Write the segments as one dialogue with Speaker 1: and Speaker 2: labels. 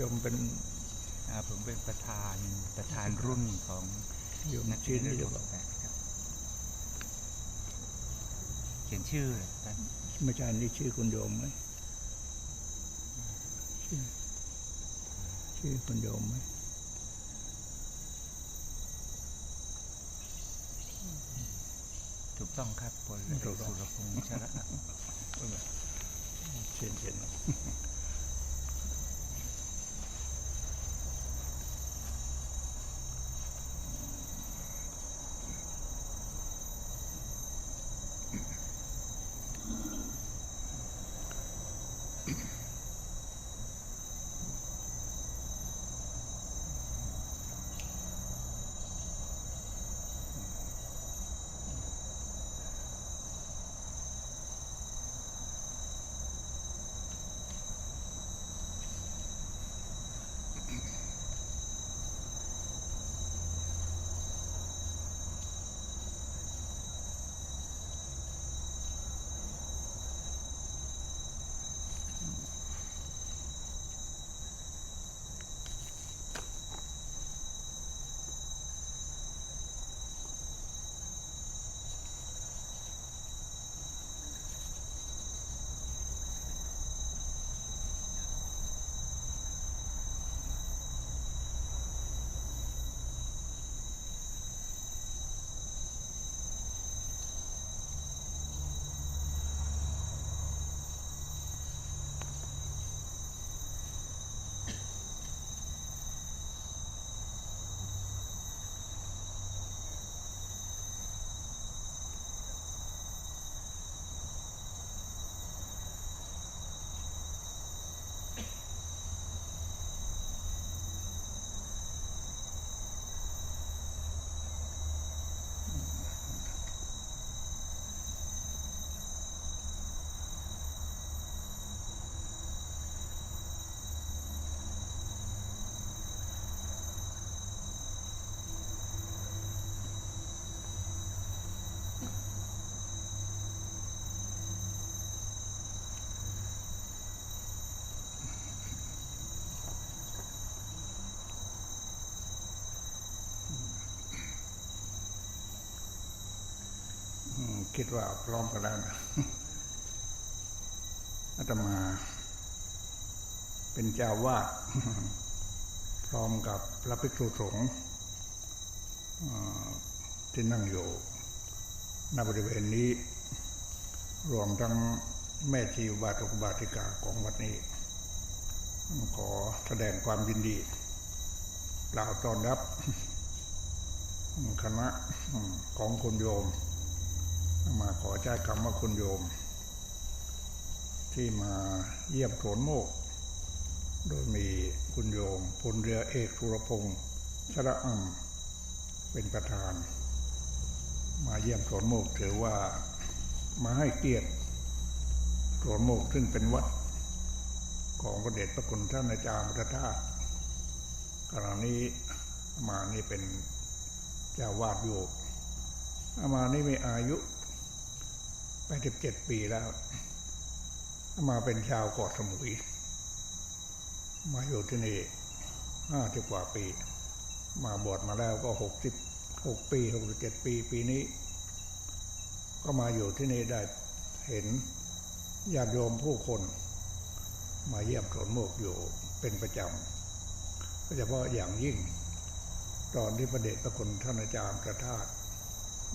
Speaker 1: โยมเป็น
Speaker 2: อ่าผมเป็นประธานประธานรุ่นของ
Speaker 1: โยม
Speaker 2: นัก
Speaker 1: ชื่
Speaker 2: เรี
Speaker 1: อย
Speaker 2: น
Speaker 1: นี่ห
Speaker 2: รุ่
Speaker 1: รือนเปล่า
Speaker 2: แปดครับเขียนชื่อเลยท่าน
Speaker 1: ไม่ใช่นี่ชื่อคุณโยมไหมชื่อชื่อคุณโยมไหม
Speaker 2: ถูกต้องครับพลเอกสุรพงษ์ชระ
Speaker 1: เช่นเช่น คิดว่าพร้อมกันแล้วนะอาตมา เป็นเจ้าวาดพร้อมกับพระภิกษุสงฆ์ที่นั่งอยู่ณบริเวณนี้ รวมทั้งแม่ชีบาตกบาติกาของวัดนี้ ขอแสดงความยินดีกล่าวต้อนรับคณะของคุณโยม มาขอใช้คำว่าคุณโยม ที่มาเยี่ยมโถนโมก โดยมีคุณโยมพลเรือเอกสุรพงษ์ชระอัมเป็นประธาน มาเยี่ยมโถนโมกถือว่ามาให้เกียรติโถนโมกซึ่งเป็นวัดของพระเดชพระคุณท่านอาจารย์พุทธทาสขณะนี้อามานี่เป็นเจ้าวาดโยกอามานี่มีอายุ 87ปีแล้ว มาเป็นชาวเกาะสมุย มาอยู่ที่นี่ห้าสิบกว่าปี มาบวชมาแล้วก็หกสิบหกปีหกสิบเจ็ดปีปีนี้ ก็มาอยู่ที่นี่ได้เห็นญาติโยมผู้คน มาเยี่ยมโถนโมกอยู่เป็นประจำโดยเฉพาะอย่างยิ่ง ตอนที่ประเดชพระคุณท่านอาจารย์ประทา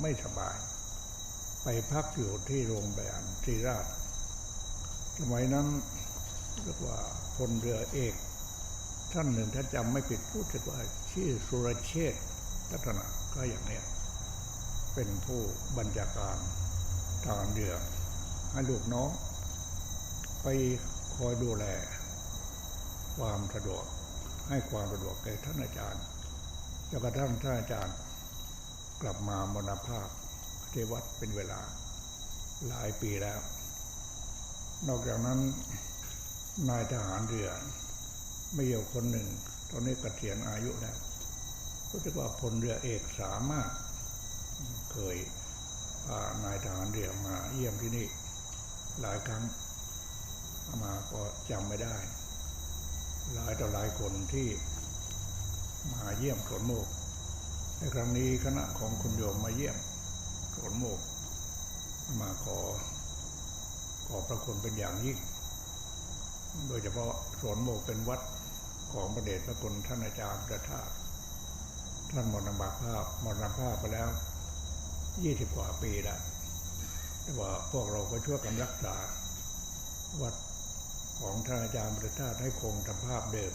Speaker 1: ไม่สบาย ไปพักอยู่ที่โรงพยาบาลศรีราชสมัยนั้นเรียกว่าพลเรือเอกท่านหนึ่งถ้าจำไม่ผิดพูดถึงว่าชื่อสุรเชษฐ์รัตนะก็อย่างเนี้ยเป็นผู้บัญชาการทหารเรือให้ลูกน้องไปคอยดูแล ความสะดวกให้ความสะดวกแก่ท่านอาจารย์จนกระทั่งท่านอาจารย์กลับมามรณภาพ ที่วัดเป็นเวลาหลายปีแล้ว นอกจากนั้นนายทหารเรือไม่เยาคนหนึ่ง ตอนนี้กเกษียณอายุแล้วรู้สึกว่าพลเรือเอกสามารถ เคยานายทหารเรือมาเยี่ยมที่นี่ หลายครั้งมาก็จำไม่ได้ หลายต่อหลายคนที่มาเยี่ยมสวนโมกในครั้งนี้คณะของคุณโยมมาเยี่ยม สวนโมกมาขอขอพระคุณเป็นอย่างยิ่ง โดยเฉพาะสวนโมกเป็นวัดของพระเดชพระคุณท่านอาจารย์ประทาตท่านมรณภาพมรณภาพไปแล้วยี่สิบกว่าปีล้วแต่ว่าพวกเราก็ช่วยกันรักษา วัดของท่านอาจารย์ประทาตให้คงสภาพเดิม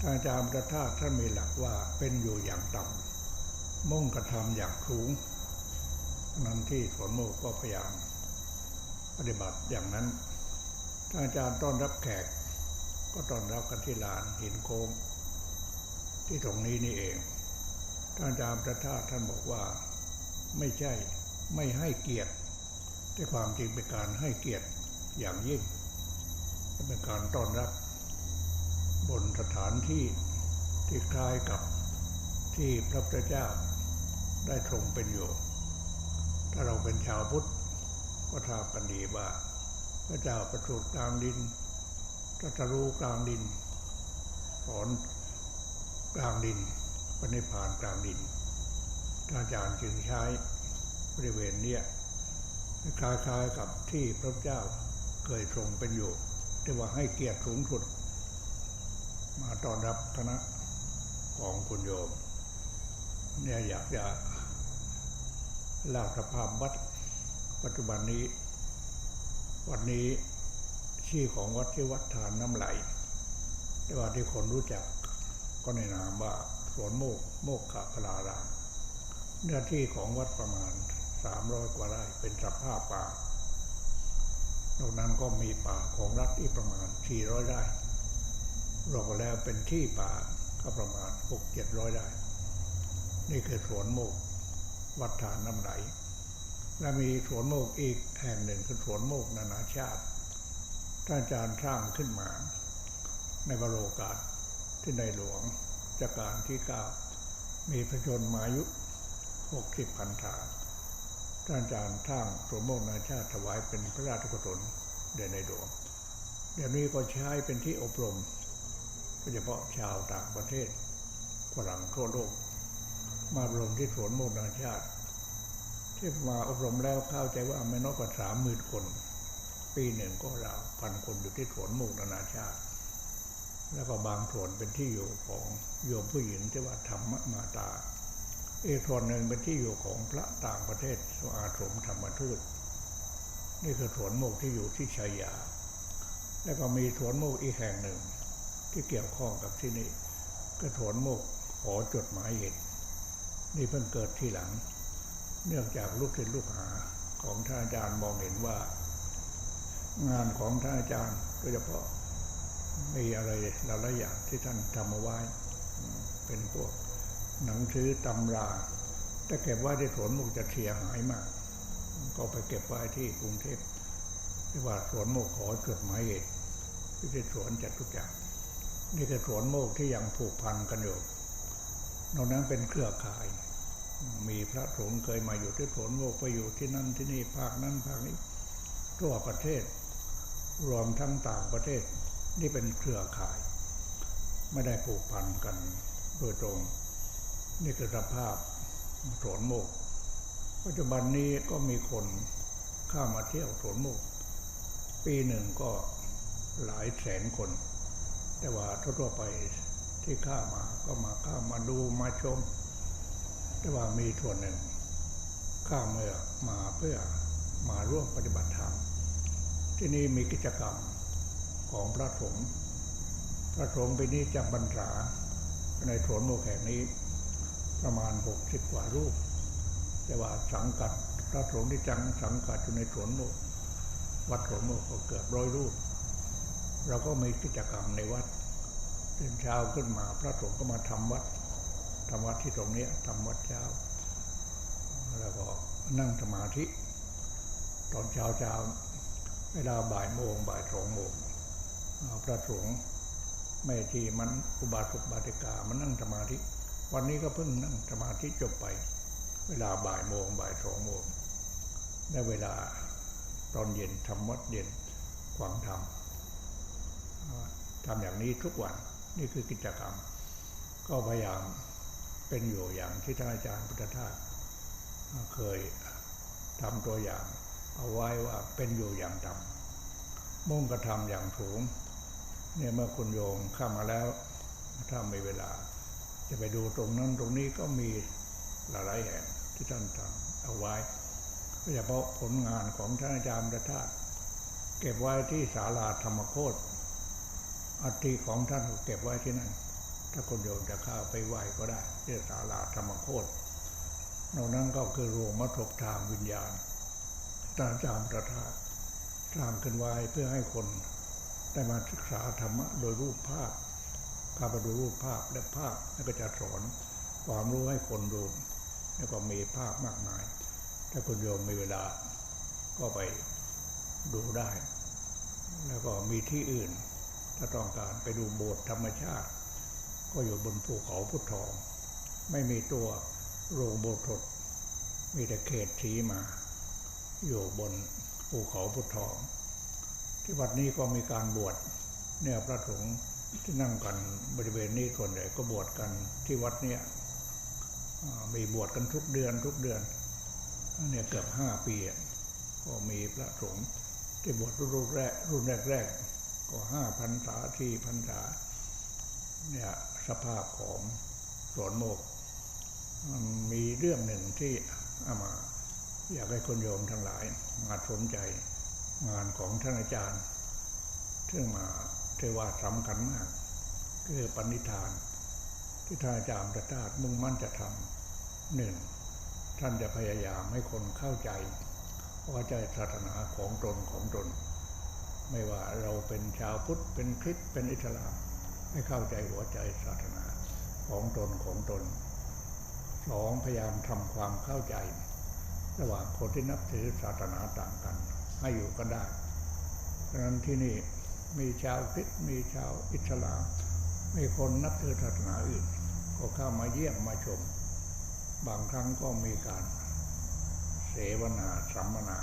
Speaker 1: ท่านอาจารย์ประทาตท่านมีหลักว่าเป็นอยู่อย่างต่ำมุ่งกระทำอย่างสูง นั้นที่สวนโมกก็พยายามปฏิบัติอย่างนั้นท่านอาจารย์ต้อนรับแขก ก็ต้อนรับกันที่ลานหินโค้ง ที่ตรงนี้นี่เองท่านอาจารย์ประทาตท่านบอกว่าไม่ใช่ไม่ให้เกียรติแต่ความจริงเป็นการให้เกียรติอย่างยิ่งเป็นการต้อนรับบนสถานที่ที่คล้ายกับที่พระพุทธเจ้าได้ทรงเป็นอยู่ ถ้าเราเป็นชาวพุทธก็ทราบกันดีว่าพระเจ้าประสูติกลางดินตรัสรู้กลางดินสอนกลางดินปณิพานกลางดินอาจารย์จึงใช้บริเวณเนี้ยคล้ายๆกับที่พระเจ้าเคยทรงเป็นอยู่แต่ว่าให้เกียรติสูงสุด มาต้อนรับคณะของคุณโยม เนี่ยอยากจะ ลาสภาพวัดปัจจุบันนี้ วันนี้ชื่อของวัดที่วัดทานน้ำไหลแต่ว่าที่คนรู้จักก็ในนามว่าสวนโมกโมกขะพลารามเนื้อที่ของวัดประมาณสามร้อยกว่าไร่เป็นสภาพป่านอกนั้นก็มีป่าของรัฐอีกประมาณสี่ร้อยไร่รวมกันแล้วเป็นที่ป่าก็ประมาณหกเจ็ดร้อยไร่นี่คือสวนโมก วัดฐานน้ำไหลและมีสวนโมกอีกแห่งหนึ่งคือสวนโมกนานาชาติท่านอาจารย์สร้างขึ้นมา ในบรโอกาสที่ในหลวงจักรการที่เก้ามีพระชนมายุหกสิบพันธาท่านอาจารย์สร้างสวนโมกนานาชาติถวายเป็นพระราชกุศลเด่นในหลวงเดี๋ยวนี้ก็ใช้เป็นที่อบรมโดยเฉพาะชาวต่างประเทศฝรั่งทั่วโลก มาอบรมที่สวนโมกนานาชาติ ที่มาอบรมแล้วเข้าใจว่าไม่น้อยกว่าสามหมื่นคน ปีหนึ่งก็ราวพันคนอยู่ที่สวนโมกนานาชาติ แล้วก็บางส่วนเป็นที่อยู่ของโยมผู้หญิงที่ว่าธรรมมาตา อีกส่วนหนึ่งเป็นที่อยู่ของพระต่างประเทศสอาสมธรรมทูตนี่คือสวนโมกที่อยู่ที่ชัยยา แล้วก็มีสวนโมกอีกแห่งหนึ่ง ที่เกี่ยวข้องกับที่นี่ก็สวนโมกหอจดหมายเหตุ นี่เพิ่งเกิดทีหลัง เนื่องจากลูกศิษย์ลูกหาของท่านอาจารย์มองเห็นว่า งานของท่านอาจารย์โดยเฉพาะมีอะไรหลายๆอย่างที่ท่านทำเอาไว้ เป็นพวกหนังสือตำราถ้าเก็บไว้ที่สวนมุกจะเสียหายมาก ก็ไปเก็บไว้ที่กรุงเทพที่ว่าสวนโมกขอจดหมายเหตุที่ที่สวนจัดทุกอย่างนี่คือสวนโมกที่ยังผูกพันกันอยู่นอกนั้นเป็นเครือข่าย มีพระสงฆ์เคยมาอยู่ที่สวนโมกไปอยู่ที่นั่นที่นี่ภาคนั้นภาคนี้ ทั่วประเทศ รวมทั้งต่างประเทศนี่เป็นเครือข่าย ไม่ได้ผูกพันกันโดยตรง นี่คือสภาพสวนโมก ปัจจุบันนี้ก็มีคนเข้ามาเที่ยวสวนโมก ปีหนึ่งก็หลายแสนคน แต่ว่าทั่วไปที่ข้ามาก็มาข้ามาดูมาชม แต่ว่ามีส่วนหนึ่งข้าเมื่อมาเพื่อมาร่วมปฏิบัติธรรมที่นี่มีกิจกรรมของพระสงฆ์พระสงฆ์ปีนี้จำบรรษาในสวนโมกแห่งนี้ ประมาณหกสิบกว่ารูป แต่ว่าสังกัดพระสงฆ์ที่จังสังกัดอยู่ในสวนโมกวัดสวนโมกก็เกือบร้อยรูป เราก็มีกิจกรรมในวัดตื่นเช้าขึ้นมาพระสงฆ์ก็มาทำวัด ทำวัดที่ตรงนี้ยทำวัดเช้า แล้วก็นั่งสมาธิ ตอนเช้าเช้าเวลาบ่ายโมงบ่ายสองโมงพระสงฆ์แม่ทีมันอุบาสกบาติกามันนั่งสมาธิ วันนี้ก็เพิ่งนั่งสมาธิจบไป เวลาบ่ายโมงบ่ายสองโมงได้เวลาตอนเย็นทำวัดเย็นขวางธรรมทำอย่างนี้ทุกวันนี่คือกิจกรรม ก็พยายาม เป็นอยู่อย่างที่ท่านอาจารย์พุทธทาสเคยทำตัวอย่าง เอาไว้ว่าเป็นอยู่อย่างดำมุ่งกระทำอย่างถูงเนี่ยเมื่อคุณโยมเข้ามาแล้วถ้ามีเวลา จะไปดูตรงนั้นตรงนี้ก็มีหลายแห่งที่ท่านทำเอาไว้โดยเฉพาะผลงานของท่านอาจารย์ประทาสเก็บไว้ที่ศาลาธรรมโคตรอัฐิของท่านเก็บไว้ที่นั่น ถ้าคนโยมจะเข้าไปไหว้ก็ได้ที่ศาลาธรรมโคตรนอกนั้นก็คือโรงมัทบทางวิญญาณท่าจารย์ประทาสร้างขึ้นไว้เพื่อให้คนได้มาศึกษาธรรมะโดยรูปภาพพาไปดูรูปภาพและภาพแล้วก็จะสอนความรู้ให้คนดูแล้วก็มีภาพมากมาย ถ้าคุณโยมมีเวลาก็ไปดูได้ แล้วก็มีที่อื่น ถ้าต้องการไปดูโบสถ์ธรรมชาติ ก็อยู่บนภูเขาพุทธทอง ไม่มีตัวโรงโบสถ์มีแต่เขตสีมา อยู่บนภูเขาพุทธทอง ที่วัดนี้ก็มีการบวชเนี่ยพระสงฆ์ที่นั่งกันบริเวณนี้ส่วนใหญ่ก็บวชกันที่วัดเนี้ยมีบวชกันทุกเดือนทุกเดือนเนี่ยเกือบห้าปีก็มีพระสงฆ์ที่บวชรุ่นแรกรุ่นแรกๆก็ห้าพันษาที่พันษาเนี่ย สภาพของสวนโมกมันมีเรื่องหนึ่งที่เอามาอยากให้คนโยมทั้งหลายมาสนใจงานของท่านอาจารย์ ซึ่งมาเทว่าสำคัญมาก คือปณิธาน ที่ท่านอาจารย์ประทาสมุ่งมั่นจะทำหนึ่งท่านจะพยายามให้คนเข้าใจว่าใจศาสนาของตนของตน ไม่ว่าเราเป็นชาวพุทธเป็นคริสต์เป็นอิสลาม ให้เข้าใจหัวใจศาสนาของตนของตนสองพยายามทำความเข้าใจ ระหว่างคนที่นับถือศาสนาต่างกัน ให้อยู่กันได้ดังนั้นที่นี่มีชาวคริสต์มีชาวอิสลามมีคนนับถือศาสนาอื่น ก็เข้ามาเยี่ยมมาชม บางครั้งก็มีการเสวนาสัมมนา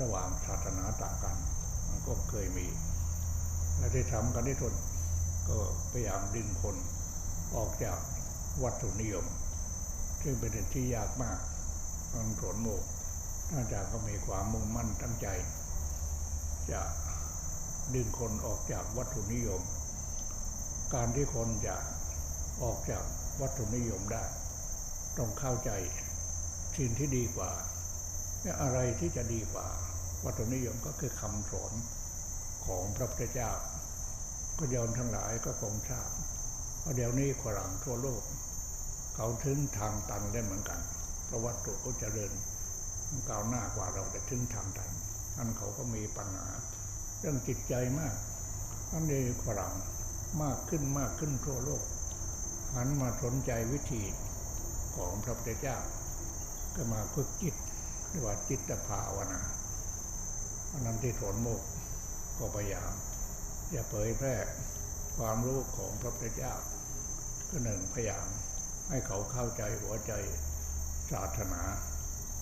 Speaker 1: ระหว่างศาสนาต่างกัน มันก็เคยมี และที่ทำกันที่ทน ก็พยายามดึงคนออกจากวัตถุนิยม ซึ่งเป็นที่ยากมากทางโถนโมกท่านจารย์ก็มีความมุ่งมั่นตั้งใจ จะดึงคนออกจากวัตถุนิยม การที่คนจะออกจากวัตถุนิยมได้ ต้องเข้าใจสิ่งที่ดีกว่าอะไรที่จะดีกว่า วัตถุนิยมก็คือคำสอนของพระพุทธเจ้า ก็ยอมทั้งหลายก็คงทราบว่าเดี๋ยวนี้ฝรั่งทั่วโลก เขาถึงทางตันได้เหมือนกันเพราะวัตถุก็เจริญก้าวหน้ากว่าเราแต่ถึงทางตันอันเขาก็มีปัญหา เรื่องจิตใจมากอันนี้ฝรั่งมากขึ้นมากขึ้นทั่วโลก หันมาสนใจวิธีของพระพุทธเจ้า ก็มาฝึกจิตเรียกว่าจิตภาวนาอันนั้นที่โถนโมกก็พยายาม จะเผยแพร่ความรู้ของพระพุทธเจ้าก็หนึ่งพยายามให้เขาเข้าใจหัวใจศาสนา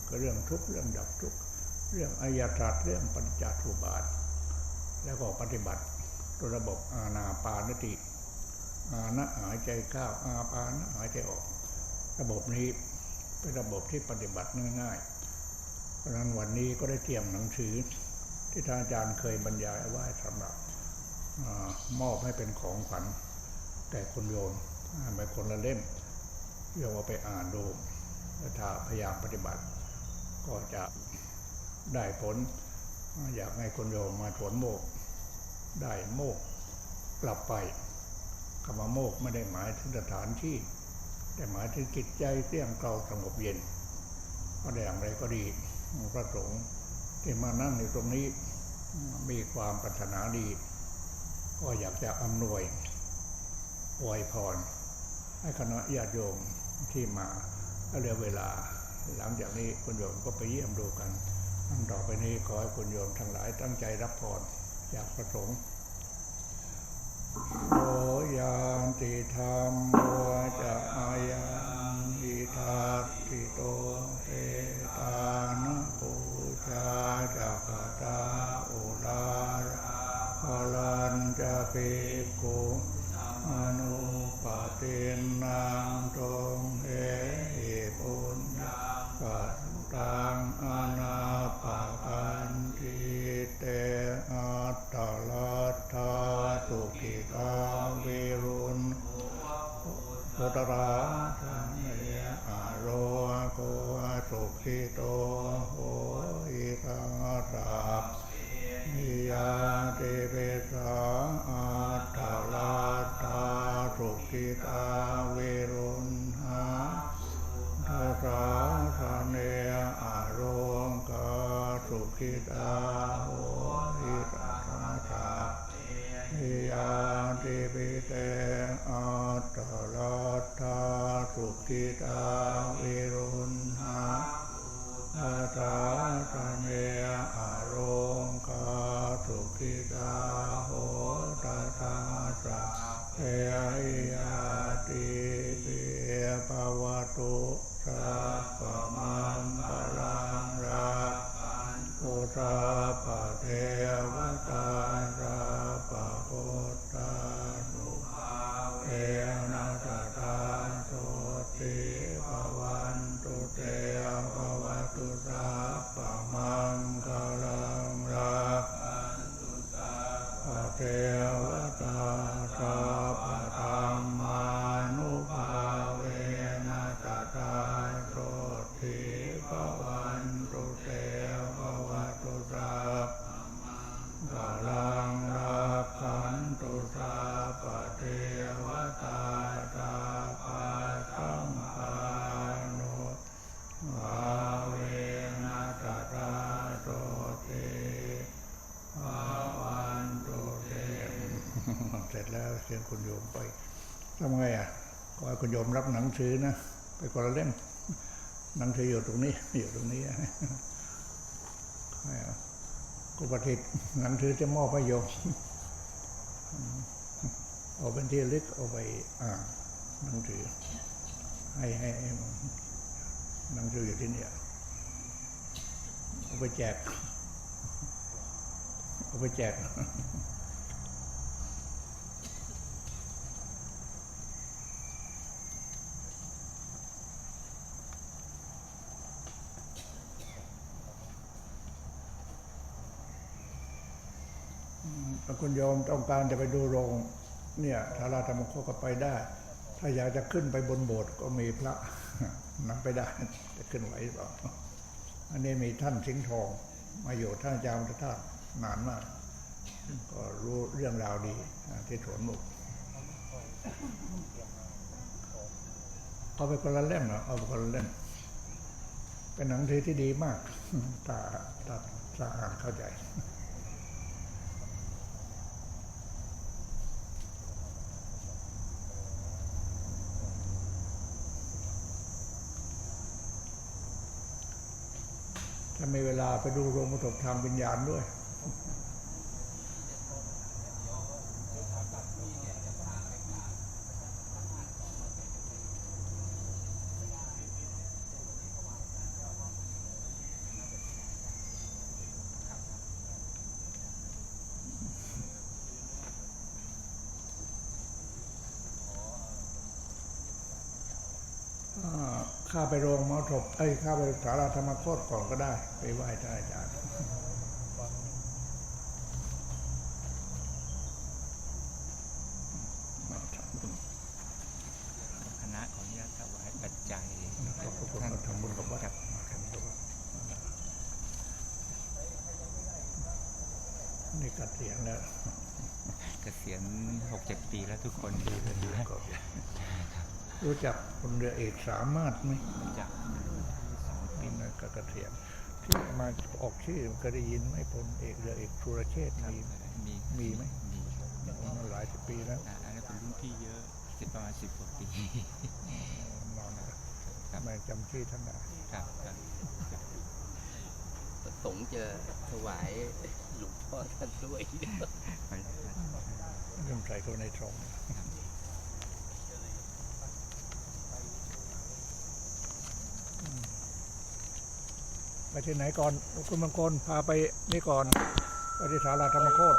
Speaker 1: ก็เรื่องทุกข์เรื่องดับทุกข์เรื่องอายตรัสเรื่องปัญจทุบาท แล้วก็ปฏิบัติระบบอาณาปานติอานะหายใจเข้าอาปานะหายใจออก ระบบนี้เป็นระบบที่ปฏิบัติง่ายๆเพราะฉะนั้นวันนี้ก็ได้เตรียมหนังสือที่ท่านอาจารย์เคยบรรยายเอาไว้สำหรับ มอบให้เป็นของขวัญแก่คนโยมอ่านไปคนละเล่มโยมเอาไปอ่านดูถ้าพยายามปฏิบัติ ก็จะได้ผล อยากให้คนโยมมาถวนโมก ได้โมกกลับไปคำว่าโมกไม่ได้หมายถึงสถานที่ แต่หมายถึงจิตใจเที่ยงเกลาสงบเย็นก็ได้อย่างไรก็ดีพระสงฆ์ที่มานั่งในตรงนี้มีความปรารถนาดี ก็อยากจะอำนวยอวยพร ให้คณะญาติโยมที่มาเหลือเวลา หลังจากนี้คุณโยมก็ไปเยี่ยมดูกันอันต่อไปนี้ขอให้คุณโยมทั้งหลายตั้งใจรับพรจากพระสงฆ์โอยานติธรรมโมจะอายัง คุณโยมไปทำไงอะก็ให้คุณโยมรับหนังสือนะไปคนละเล่มหนังสืออยู่ตรงนี้อยู่ตรงนี้ให้เอากุปฏิษฐ์หนังสือจะมอบให้โยมเอาเป็นที่ลึกเอาไปอ่านหนังสือให้ให้หนังสืออยู่ที่นี่เอาไปแจกเอาไปแจก ถ้าคุณโยมต้องการจะไปดูโรงเนี่ยทาราธรรมโคก็ไปได้ ถ้าอยากจะขึ้นไปบนโบสถ์ก็มีพระนำไปได้จะขึ้นไหวหรือเปล่าอันนี้มีท่านสิงห์ทองมาอยู่ท่านอาจารย์วัฒนธาตนานมากก็รู้เรื่องราวดีที่สวนมุกเอาไปคนละเล่มนะเอาไปคนละเล่มเป็นหนังสือที่ดีมากถ้าถ้าถ้าอ่านเข้าใจ ถ้ามีเวลาไปดูโรงผสมทางวิญญาณด้วย อ่า ข้าไปโรงมอศพเอ้ยข้าไปสาราธรรมโคตรก่อนก็ได้ ไปไหว้ท่านอาจารย์ มาทำบุญ
Speaker 2: คณะขออนุญาตถวายปัจจัย
Speaker 1: ขอบคุณมาทำบุญกับวัด
Speaker 2: ครับ
Speaker 1: มาทำบุญกับวัดนี่กัดเสียงแล้ว
Speaker 2: เกษียณหกเจ็ดปีแล้วทุกคนดูกันอยู่แล้ว
Speaker 1: ก็รู้จักคน เรือเอกสามารถไหม
Speaker 2: จากสองปี
Speaker 1: นี่นะกเกษียณที่มาออกชื่อก็ได้ยินไหมพลเอกเรือเอกสุรเชษฐ์
Speaker 2: ครับ
Speaker 1: มี
Speaker 2: มี
Speaker 1: มีไหม
Speaker 2: มีครับ
Speaker 1: มาหลายสิบปีแล้ว
Speaker 2: อ่าอันนั้นเป็นรุ่นพี่เยอะสิบประมาณสิบกว่าปี
Speaker 1: นอนนะครับ
Speaker 2: ครับ
Speaker 1: ไม่จำชื่อท่านได้
Speaker 2: ครับครับ
Speaker 3: ประสงค์จะถวายหลวงพ่อท่านด้วย
Speaker 2: ไปเลยครับ
Speaker 1: เริ่มใส่เข้าในทรง ไปที่ไหนก่อนคุณมังกรพาไปนี่ก่อนไปที่ศาลาธรรมโคตร